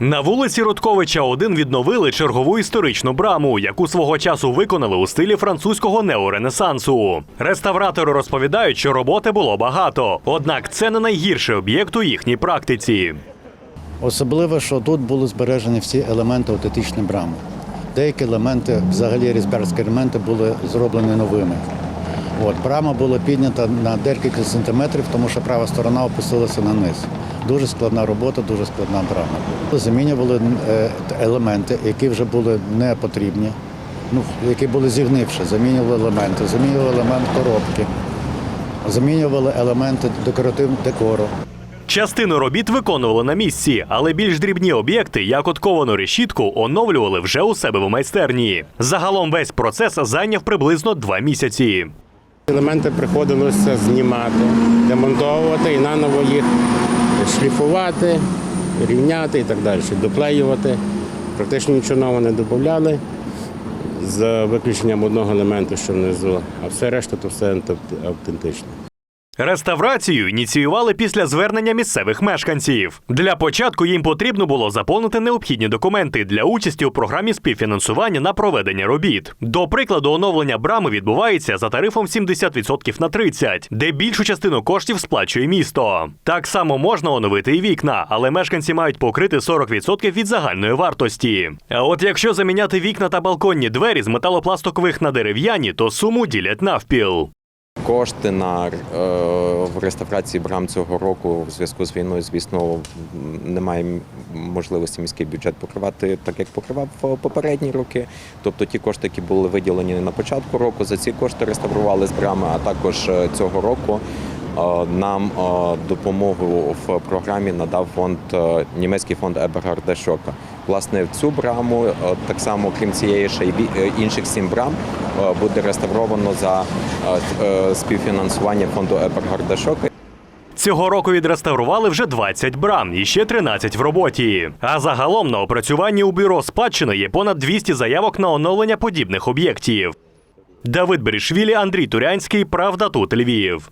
На вулиці Рудковича 1 відновили чергову історичну браму, яку свого часу виконали у стилі французького неоренесансу. Реставратори розповідають, що роботи було багато, однак це не найгірший об'єкт у їхній практиці. Особливо, що тут були збережені всі елементи аутентичної брами. Деякі елементи, взагалі різберські елементи, були зроблені новими. От, брама була піднята на декілька сантиметрів, тому що права сторона опустилася на низ. Дуже складна робота, дуже складна брама. Замінювали е, елементи, які вже були не потрібні, ну, які були зігнивші. Замінювали елементи, замінювали елемент коробки, замінювали елементи декоративного декору. Частину робіт виконували на місці, але більш дрібні об'єкти, як от ковану решітку, оновлювали вже у себе в майстерні. Загалом весь процес зайняв приблизно два місяці. Елементи приходилося знімати, демонтовувати і наново їх шліфувати, рівняти і так далі, доклеювати. Практично нічого нового не додавали, за виключенням одного елементу, що внизу, а все решта то все автентичне. Реставрацію ініціювали після звернення місцевих мешканців. Для початку їм потрібно було заповнити необхідні документи для участі у програмі співфінансування на проведення робіт. До прикладу, оновлення брами відбувається за тарифом 70% на 30%, де більшу частину коштів сплачує місто. Так само можна оновити і вікна, але мешканці мають покрити 40% від загальної вартості. А от якщо заміняти вікна та балконні двері з металопластикових на дерев'яні, то суму ділять навпіл. Кошти на е, в реставрації брам цього року в зв'язку з війною, звісно, немає можливості міський бюджет покривати так, як покривав в попередні роки. Тобто ті кошти, які були виділені на початку року, за ці кошти реставрували з брами, а також е, цього року. е, Нам е, допомогу в програмі надав фонд е, німецький фонд Ебергарда Шока. Власне, цю браму е, так само, крім цієї ще е, інших сім брам е, буде реставровано за е, е, співфінансування фонду Епергардашок. Цього року відреставрували вже 20 брам і ще 13 в роботі. А загалом на опрацюванні у бюро спадщини є понад 200 заявок на оновлення подібних об'єктів. Давид Берішвілі, Андрій Турянський, Правда тут Львів.